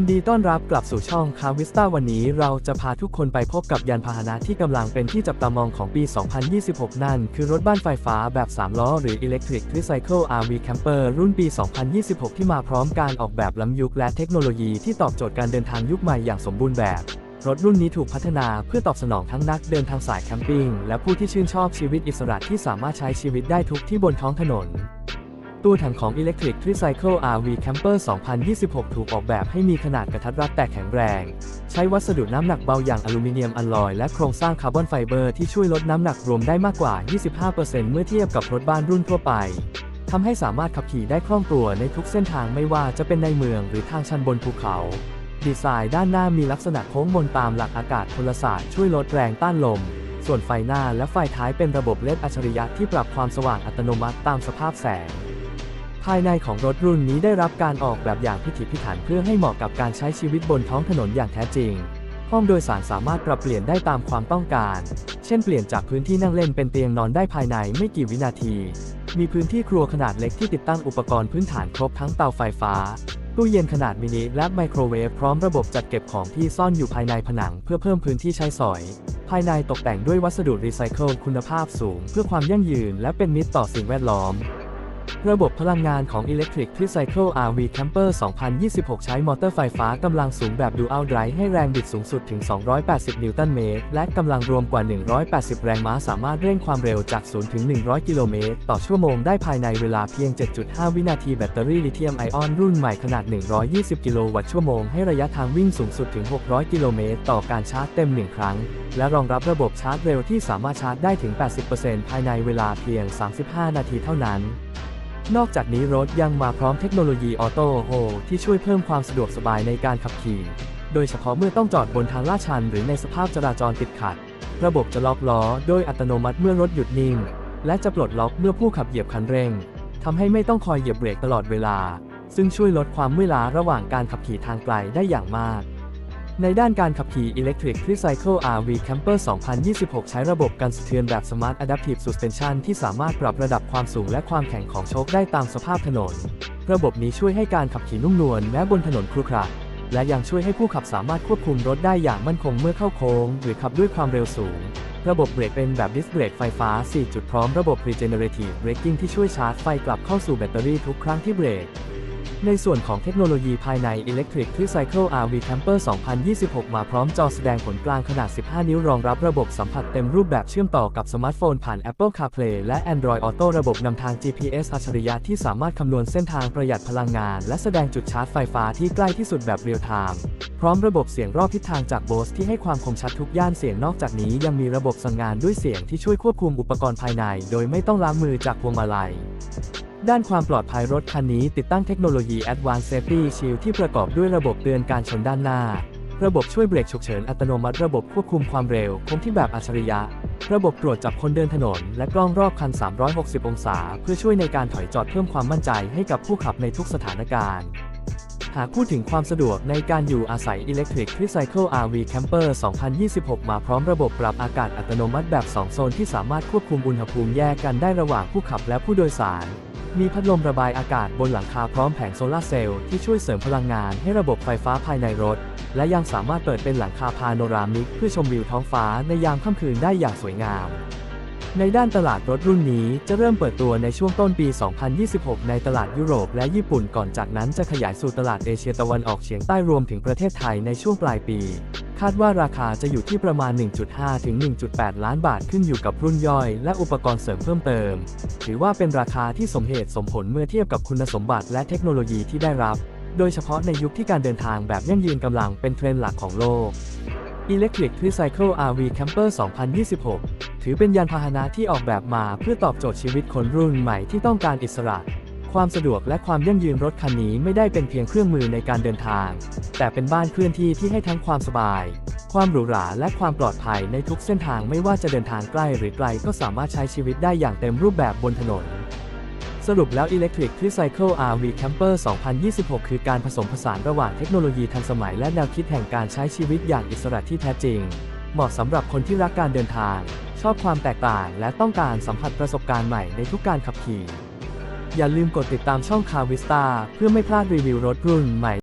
ยินดีต้อนรับกลับสู่ช่องคาวิสตาวันนี้เราจะพาทุกคนไปพบกับยานพาหนะที่กำลังเป็นที่จับตามองของปี 2026 นั่น คือรถบ้านไฟฟ้าแบบ 3 ล้อหรือ Electric Recycle RV Camper รุ่นปี 2026 ที่มาพร้อมการออกแบบล้ำยุคและเทคโนโลยีที่ตอบโจทย์การเดินทางยุคใหม่อย่างสมบูรณ์แบบ รถรุ่นนี้ถูกพัฒนาเพื่อตอบสนองทั้งนักเดินทางสายแคมปิ้งและผู้ที่ชื่นชอบชีวิตอิสระที่สามารถใช้ชีวิตได้ทุกที่บนท้องถนน ตัวถังของ Electric Recycle RV Camper 2026 ถูกออกแบบให้มีขนาดกระทัดรัดแต่แข็งแรง ใช้วัสดุน้ำหนักเบาอย่างอลูมิเนียมอลลอยและโครงสร้างคาร์บอนไฟเบอร์ที่ช่วยลดน้ำหนักรวมได้มากกว่า 25%เมื่อเทียบกับรถบ้านรุ่นทั่วไปทำให้สามารถขับขี่ได้คล่องตัวในทุกเส้นทางไม่ว่าจะเป็นในเมืองหรือทางชันบนภูเขา ดีไซน์ด้านหน้ามีลักษณะโค้งมนตามหลักอากาศพลศาสตร์ช่วยลดแรงต้านลม ส่วนไฟหน้าและไฟท้ายเป็นระบบเลดอัจฉริยะที่ปรับความสว่างอัตโนมัติตามสภาพแสงายในของรถรุ่นนี้ได้รับการออกแบบอย่างพิถีพิถันเพื่อให้เหมาะกับการใช้ชีวิตบนท้องถนนอย่างแท้จริง ห้องโดยสารสามารถปรับเปลี่ยนได้ตามความต้องการ เช่นเปลี่ยนจากพื้นที่นั่งเล่นเป็นเตียงนอนได้ภายในไม่กี่วินาที มีพื้นที่ครัวขนาดเล็กที่ติดตั้งอุปกรณ์พื้นฐานครบทั้งเตาไฟฟ้าตู้เย็นขนาดมินิและไมโครเวฟพร้อมระบบจัดเก็บของที่ซ่อนอยู่ภายในผนังเพื่อเพิ่มพื้นที่ใช้สอย ภายในตกแต่งด้วยวัสดุรีไซเคิลคุณภาพสูง เพื่อความยั่งยืนและเป็นมิตรต่อสิ่งแวดล้อม ระบบพลังงานของ Electric Recycle RV Camper 2026 ใช้มอเตอร์ไฟฟ้ากำลังสูงแบบ Dual Drive ให้แรงบิดสูงสุดถึง 280 นิวตันเมตร และกำลังรวมกว่า 180 แรงม้าสามารถเร่งความเร็วจาก 0 ถึง 100 กิโลเมตร ต่อชั่วโมงได้ภายในเวลาเพียง 7.5 วินาทีแบตเตอรี่ลิเธียมไอออนรุ่นใหม่ขนาด 120 กิโลวัตต์ชั่วโมงให้ระยะทางวิ่งสูงสุดถึง 600 กิโลเมตร ต่อการชาร์จเต็ม 1 ครั้ง และรองรับระบบชาร์จเร็วที่สามารถชาร์จได้ถึง 80%ภายในเวลาเพียง 35 นาทีเท่านั้น นอกจากนี้รถยังมาพร้อมเทคโนโลยีออโต้โฮที่ช่วยเพิ่มความสะดวกสบายในการขับขี่ โดยเฉพาะเมื่อต้องจอดบนทางลาดชันหรือในสภาพจราจรติดขัด ระบบจะล็อกล้อโดยอัตโนมัติเมื่อรถหยุดนิ่ง และจะปลดล็อกเมื่อผู้ขับเหยียบคันเร่งทำให้ไม่ต้องคอยเหยียบเบรกตลอดเวลา ซึ่งช่วยลดความเมื่อยล้าระหว่างการขับขี่ทางไกลได้อย่างมาก ในด้านการขับขี่ Electric Recycle RV Camper 2026 ใช้ระบบกันสะเทือนแบบ Smart Adaptive Suspension ที่สามารถปรับระดับความสูงและความแข็งของโชคได้ตามสภาพถนน ระบบนี้ช่วยให้การขับขี่นุ่มนวลแม้บนถนนครุขระและยังช่วยให้ผู้ขับสามารถควบคุมรถได้อย่างมั่นคงเมื่อเข้าโค้ง หรือขับด้วยความเร็วสูง ระบบเบรกเป็นแบบดิสเบรกไฟฟ้า 4 จุดพร้อมระบบ Regenerative Braking ที่ช่วยชาร์จไฟกลับเข้าสู่แบตเตอรี่ทุกครั้งที่เบรก ในส่วนของเทคโนโลยีภายใน Electric Recycle RV Camper 2026 มาพร้อมจอแสดงผลกลางขนาด 15 นิ้วรองรับระบบสัมผัสเต็มรูปแบบเชื่อมต่อกับสมาร์ทโฟนผ่าน Apple CarPlay และ Android Auto ระบบนำทาง GPS อัจฉริยะที่สามารถคำนวณเส้นทางประหยัดพลังงาน และแสดงจุดชาร์จไฟฟ้าที่ใกล้ที่สุดแบบเรียลไทม์พร้อมระบบเสียงรอบทิศทางจาก Bose ที่ให้ความคมชัดทุกย่านเสียงนอกจากนี้ยังมีระบบสั่งงานด้วยเสียงที่ช่วยควบคุมอุปกรณ์ภายใน โดยไม่ต้องล้างมือจากพวงมาลัย ด้านความปลอดภัยรถคันนี้ติดตั้งเทคโนโลยี Advanced Safety Shield ที่ประกอบด้วยระบบเตือนการชนด้านหน้า ระบบช่วยเบรกฉุกเฉินอัตโนมัติระบบควบคุมความเร็วคงที่แบบอัจฉริยะ ระบบตรวจจับคนเดินถนน และกล้องรอบคัน 360 องศา เพื่อช่วยในการถอยจอดเพิ่มความมั่นใจให้กับผู้ขับในทุกสถานการณ์ หากพูดถึงความสะดวกในการอยู่อาศัย Electric Recycle RV Camper 2026 มาพร้อมระบบปรับอากาศอัตโนมัติแบบ 2 โซนที่สามารถควบคุมอุณหภูมิแยกกันได้ระหว่างผู้ขับและผู้โดยสาร มีพัดลมระบายอากาศบนหลังคาพร้อมแผงโซลาเซลล์ที่ช่วยเสริมพลังงานให้ระบบไฟฟ้าภายในรถ และยังสามารถเปิดเป็นหลังคาพาโนรามิกเพื่อชมวิวท้องฟ้าในยามค่ำคืนได้อย่างสวยงาม ในด้านตลาดรถรุ่นนี้จะเริ่มเปิดตัวในช่วงต้นปี 2026 ในตลาดยุโรปและญี่ปุ่นก่อนจากนั้นจะขยายสู่ตลาดเอเชียตะวันออกเฉียงใต้รวมถึงประเทศไทยในช่วงปลายปี คาดว่าราคาจะอยู่ที่ประมาณ 1.5 ถึง 1.8 ล้านบาทขึ้นอยู่กับรุ่นย่อย และอุปกรณ์เสริมเพิ่มเติม ถือว่าเป็นราคาที่สมเหตุสมผลเมื่อเทียบกับคุณสมบัติและเทคโนโลยีที่ได้รับ โดยเฉพาะในยุคที่การเดินทางแบบยั่งยืนกำลังเป็นเทรนด์หลักของโลก Electric Recycle RV Camper 2026 ถือเป็นยานพาหนะที่ออกแบบมาเพื่อตอบโจทย์ชีวิตคนรุ่นใหม่ที่ต้องการอิสระ ความสะดวกและความยั่งยืนรถคันนี้ไม่ได้เป็นเพียงเครื่องมือในการเดินทาง แต่เป็นบ้านเคลื่อนที่ที่ให้ทั้งความสบาย ความหรูหราและความปลอดภัยในทุกเส้นทางไม่ว่าจะเดินทางใกล้หรือไกลก็สามารถใช้ชีวิตได้อย่างเต็มรูปแบบบนถนน สรุปแล้ว Electric Recycle RV Camper 2026 คือการผสมผสานระหว่างเทคโนโลยีทันสมัยและแนวคิดแห่งการใช้ชีวิตอย่างอิสระที่แท้จริง เหมาะสำหรับคนที่รักการเดินทาง ชอบความแตกต่าง และต้องการสัมผัสประสบการณ์ใหม่ในทุกการขับขี่ อย่าลืมกดติดตามช่อง Car Vista เพื่อไม่พลาดรีวิวรถรุ่นใหม่